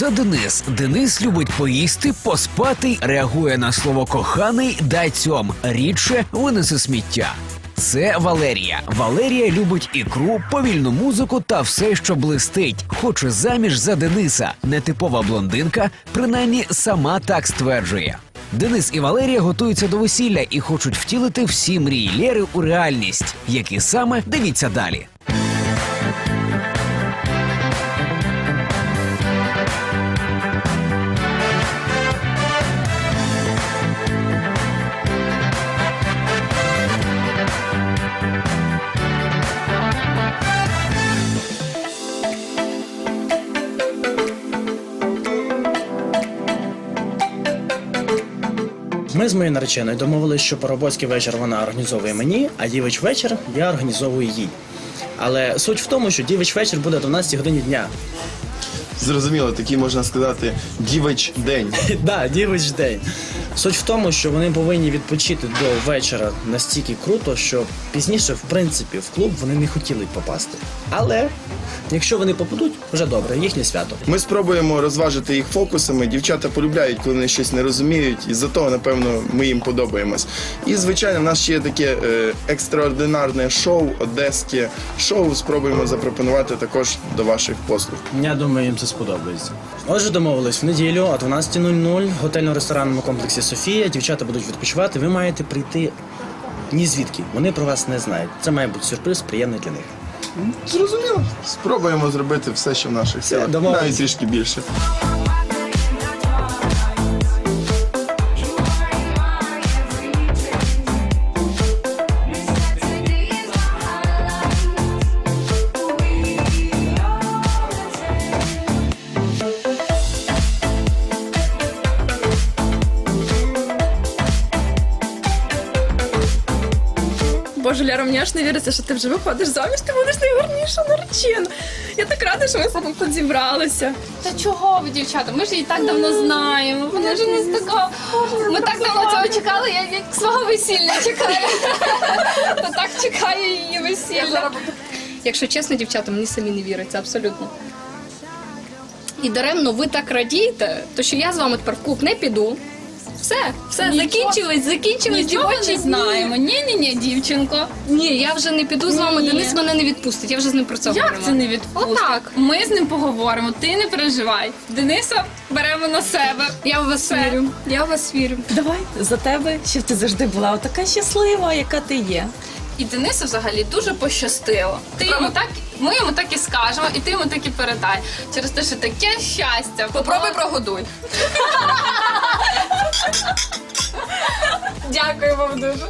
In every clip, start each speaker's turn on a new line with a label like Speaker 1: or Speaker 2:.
Speaker 1: Це Денис. Денис любить поїсти, поспати, реагує на слово коханий дай цьом. Рідше винесе сміття. Це Валерія. Валерія любить ікру, повільну музику та все, що блистить. Хоче заміж за Дениса. Нетипова блондинка, принаймні сама так стверджує. Денис і Валерія готуються до весілля і хочуть втілити всі мрії Лєри у реальність. Які саме дивіться далі.
Speaker 2: Ми з моєю нареченою домовилися, що поробоцький вечір вона організовує мені, а дівич вечір я організовую їй. Але суть в тому, що дівич вечір буде о 12 годині дня.
Speaker 3: Зрозуміло, такий можна сказати дівич день.
Speaker 2: Да, дівич день. Суть в тому, що вони повинні відпочити до вечора настільки круто, що пізніше, в принципі, в клуб вони не хотіли попасти. Але якщо вони попадуть, вже добре, їхнє свято.
Speaker 3: Ми спробуємо розважити їх фокусами. Дівчата полюбляють, коли вони щось не розуміють, і за того, напевно, ми їм подобаємось. І звичайно, в нас ще є таке е, екстраординарне шоу, одеське шоу. Спробуємо запропонувати також до ваших послуг.
Speaker 2: Я думаю, їм це сподобається. Отже, домовились в неділю о 12.00 в готельно-ресторанному комплексі Софія. Дівчата будуть відпочивати. Ви маєте прийти ні звідки. Вони про вас не знають. Це має бути сюрприз, приємний для них.
Speaker 3: Зрозуміло. Спробуємо зробити все, що в наших силах. Навіть трішки більше.
Speaker 4: Боже, Ляра, мені аж не віриться, що ти вже виходиш заміж, ти будеш найгарніша наречена. Я так рада, що ми з тобою тут зібралися.
Speaker 5: Та чого ви, дівчата? Ми ж її так давно знаємо. Вона ж не така. Ми так давно цього чекали, я як свого весілля чекаю. Та так чекаю її весілля. Якщо чесно, дівчата, мені самі не віриться, абсолютно. І даремно ви так радієте, то що я з вами тепер в клуб не піду. Все, все,
Speaker 6: Нічого-
Speaker 5: закінчились, закінчились
Speaker 6: Нічого
Speaker 5: дівочі
Speaker 6: не знаємо. Ні, ні, ні, дівчинко.
Speaker 5: Ні, я вже не піду з вами,
Speaker 6: Ні.
Speaker 5: Денис мене не відпустить, я вже з ним про це
Speaker 6: Як
Speaker 5: говорила.
Speaker 6: це не відпустить?
Speaker 5: Отак.
Speaker 6: Ми з ним поговоримо. Ти не переживай. Дениса беремо на себе.
Speaker 5: Я в вас вірю. Я в вас вірю.
Speaker 7: Давай за тебе, щоб ти завжди була така щаслива, яка ти є.
Speaker 6: І Денису взагалі дуже пощастило. Ти йому так, ми йому так і скажемо, і ти йому так і передай. Через те, що таке щастя. Попробуй прогодуй. Дякую вам дуже.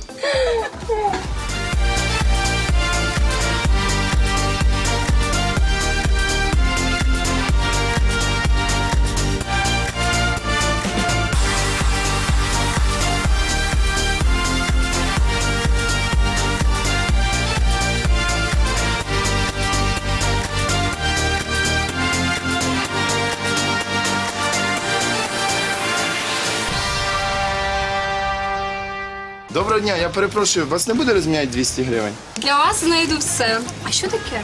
Speaker 3: Доброго дня, я перепрошую, вас не буде розміняти 200 гривень?
Speaker 5: Для вас знайду все. А що таке?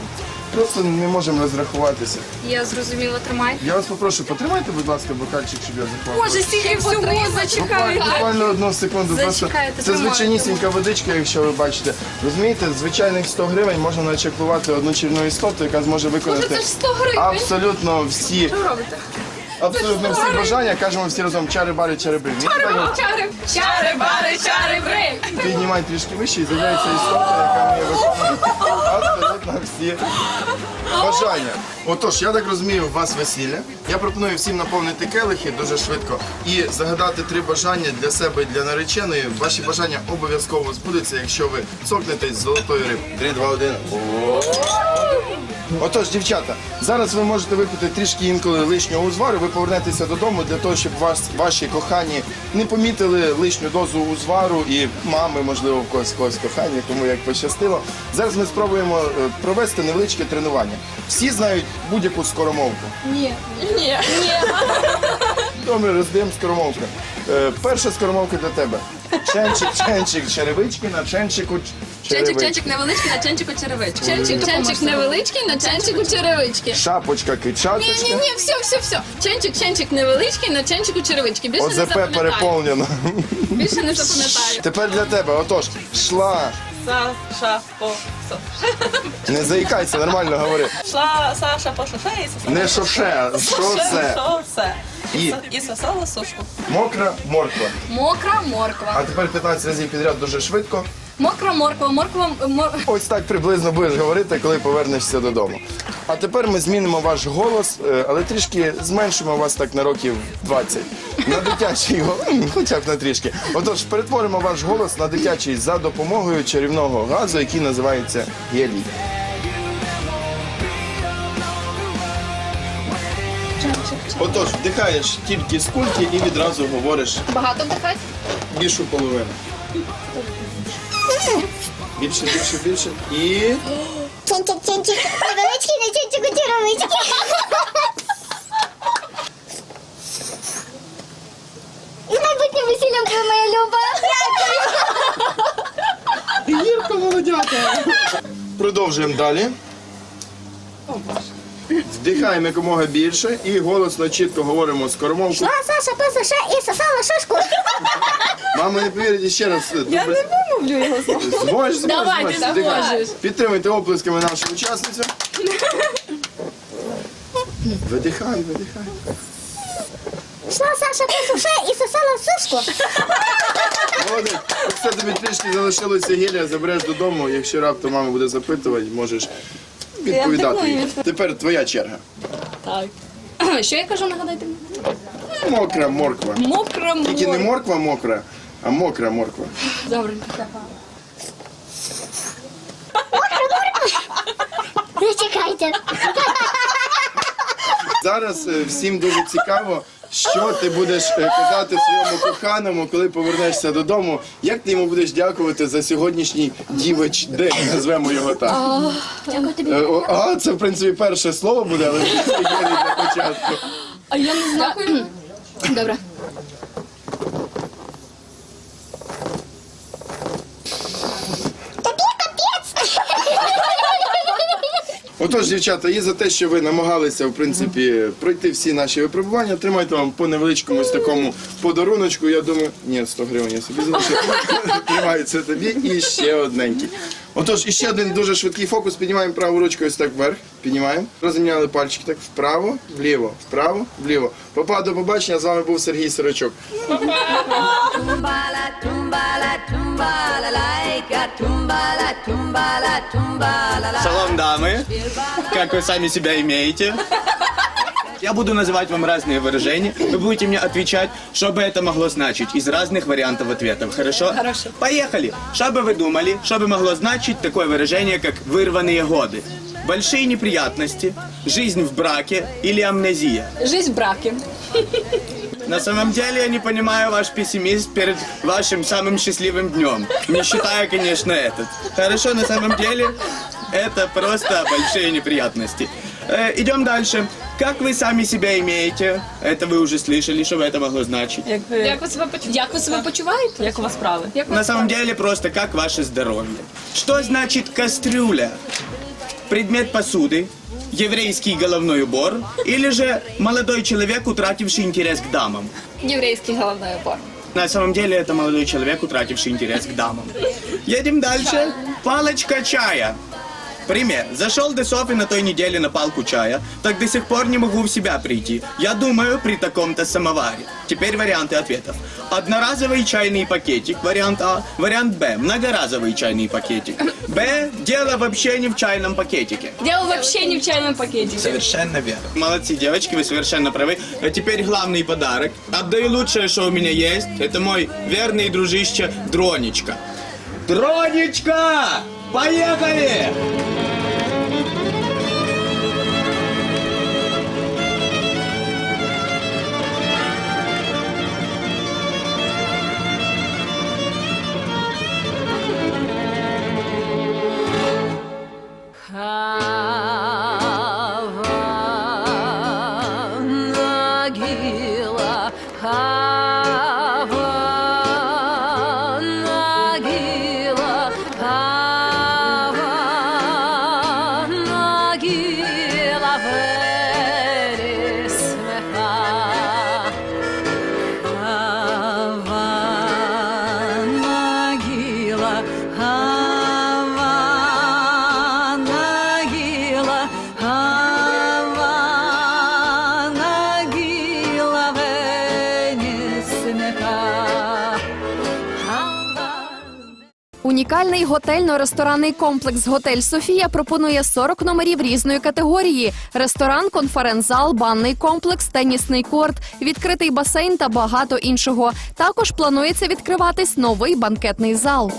Speaker 3: Просто не можемо розрахуватися.
Speaker 5: Я зрозуміла, тримай.
Speaker 3: Я вас попрошу, потримайте, будь ласка, бокальчик, щоб я заховав.
Speaker 5: Боже, стільки всього
Speaker 3: Буквально,
Speaker 5: зачекаю.
Speaker 3: буквально одну секунду. Просто
Speaker 5: Зачекайте,
Speaker 3: це
Speaker 5: тримайте.
Speaker 3: звичайнісінька водичка, якщо ви бачите. Розумієте, звичайних 100 гривень можна начеклувати одну чарівну істоту, яка зможе виконати
Speaker 5: це ж 100 гривень.
Speaker 3: абсолютно всі. Абсолютно всі бажання, кажемо всі разом чари-бари, чари-бри.
Speaker 6: Чари, чари, бари, чари, бри.
Speaker 3: Піднімай трішки вище і з'являється істота, яка вміє виконувати абсолютно всі бажання. Отож, я так розумію, у вас весілля. Я пропоную всім наповнити келихи дуже швидко і загадати три бажання для себе і для нареченої. Ваші бажання обов'язково збудуться, якщо ви цокнетесь з золотої риби. Три, два, один. Отож, дівчата, зараз ви можете випити трішки інколи лишнього узвару. Ви повернетеся додому для того, щоб вас ваші кохані не помітили лишню дозу узвару і мами, можливо, в когось когось кохані, кому як пощастило. Зараз ми спробуємо е, провести невеличке тренування. Всі знають будь-яку скоромовку.
Speaker 6: Ні, ні.
Speaker 3: Добре, роздаємо скоромовку. Е, перша скоромовка для тебе. Ченчик, ченчик, черевички на ченчику
Speaker 4: Ченчик,
Speaker 3: черевички.
Speaker 4: ченчик невеличкий на ченчику черевичку.
Speaker 6: Ченчик, ченчик невеличкий, на ченчику черевички.
Speaker 3: Шапочка,
Speaker 6: Ні, ні,
Speaker 3: кичаточка.
Speaker 6: ні, все, все, все. Ченчик, ченчик невеличкий, на ченчику черевички. Більше не
Speaker 3: ОЗП
Speaker 6: запам'ятаю.
Speaker 3: переповнено.
Speaker 6: Більше не запам'ятаю.
Speaker 3: Тепер для тебе, отож, шла.
Speaker 7: Саша по со.
Speaker 3: Не заїкайся, нормально говори.
Speaker 7: Шла Саша по шоше і сосала.
Speaker 3: Не шоше, шосе.
Speaker 7: Шосе.
Speaker 3: І
Speaker 7: І сосала сушку.
Speaker 3: мокра морква.
Speaker 6: Мокра морква.
Speaker 3: А тепер 15 разів підряд дуже швидко.
Speaker 6: Мокра морква, морква, мор...
Speaker 3: Ось так приблизно будеш говорити, коли повернешся додому. А тепер ми змінимо ваш голос, е, але трішки зменшимо вас так на років 20. На дитячий голос, хоча б на трішки. Отож, перетворимо ваш голос на дитячий за допомогою чарівного газу, який називається гелій. Отож, вдихаєш тільки з кульки і відразу говориш
Speaker 6: Багато вдихати?
Speaker 3: більшу половину. Більше, більше, більше. І.
Speaker 8: Ченчик, ченчик, невеличкий на ченчику черевички. І майбутнє весілля буде моя люба.
Speaker 3: Гірко молодята. Продовжуємо далі. Вдихаємо якомога більше і голосно чітко говоримо скоромовку.
Speaker 8: Шла Саша по суше і сосала шишку.
Speaker 3: Мама не повірить ще раз.
Speaker 7: Я не вимовлю його знову.
Speaker 3: Зможеш, зможеш,
Speaker 6: Давай,
Speaker 3: зможеш.
Speaker 6: ти
Speaker 3: Вдихай.
Speaker 6: зможеш.
Speaker 3: Підтримуйте оплесками нашу учасницю. Видихай, видихай.
Speaker 8: Шла Саша по суше і сосала сушку.
Speaker 3: Молодець. Все тобі трішки залишилося гілля, забереш додому. Якщо раптом мама буде запитувати, можеш відповідати. їй. Тепер твоя черга. Так.
Speaker 6: Що я кажу, нагадайте?
Speaker 3: Мокра морква.
Speaker 6: Мокра
Speaker 3: Тільки не
Speaker 6: морква.
Speaker 3: морква мокра, а мокра морква.
Speaker 6: Добре.
Speaker 8: Не чекайте.
Speaker 3: Зараз е, всім дуже цікаво, що ти будеш е, казати своєму коханому, коли повернешся додому. Як ти йому будеш дякувати за сьогоднішній дівоч день, назвемо його так.
Speaker 8: Дякую тобі.
Speaker 3: Е, о, це в принципі перше слово буде, але це для початку.
Speaker 6: А я не знаю. Добре.
Speaker 8: Тобі капець.
Speaker 3: Отож, дівчата, і за те, що ви намагалися в принципі пройти всі наші випробування, тримайте вам по невеличкому ось такому подаруночку. Я думаю, ні, 100 гривень я собі залишив. Тримаю це тобі і ще одненький. Отож, і ще один дуже швидкий фокус. Піднімаємо праву ручку ось так вверх. Піднімаємо. Розімняли пальчики так вправо, вліво, вправо, вліво. Попа до побачення. З вами був Сергій Сирочок.
Speaker 9: Салам, дамы. Как вы сами себя имеете? Я буду называть вам разные выражения. Вы будете мне отвечать, что бы это могло значить из разных вариантов ответов. Хорошо? Хорошо. Поехали. Что бы вы думали, что бы могло значить такое выражение, как «вырванные годы»? Большие неприятности, жизнь в браке или амнезия?
Speaker 6: Жизнь в браке.
Speaker 9: На самом деле я не понимаю ваш пессимизм перед вашим самым счастливым днем. Не считая, конечно, этот. Хорошо, на самом деле это просто большие неприятности. Э, идем дальше. Как вы сами себя имеете? Это вы уже слышали, что бы это могло значить.
Speaker 7: Як ви,
Speaker 6: Як ви себе почуваєте? Як ви себе почуваєте?
Speaker 7: як у вас справи?
Speaker 9: На самом деле просто как ваше здоровье. Что значит кастрюля? Предмет посуды, еврейский головной убор или же молодой человек, утративший интерес к дамам?
Speaker 6: Єврейський головний убор.
Speaker 9: На самом деле это молодой человек, утративший интерес к дамам. Едем дальше. Палочка чая. Пример. Зашел до Софи на той неделе на палку чая, так до сих пор не могу в себя прийти. Я думаю при таком-то самоваре. Теперь варианты ответов. Одноразовый чайный пакетик, вариант А. Вариант Б. Многоразовый чайный пакетик. Б. Дело вообще не в чайном пакетике.
Speaker 6: Дело вообще не в чайном пакете.
Speaker 9: Совершенно верно. Молодцы, девочки, вы совершенно правы. А теперь главный подарок. Отдаю лучшее, что у меня есть. Это мой верный дружище Дронечка. Дронечка! Поехали!
Speaker 10: high.
Speaker 11: Унікальний готельно-ресторанний комплекс Готель Софія пропонує 40 номерів різної категорії: ресторан, конференц-зал, банний комплекс, тенісний корт, відкритий басейн та багато іншого. Також планується відкриватись новий банкетний зал.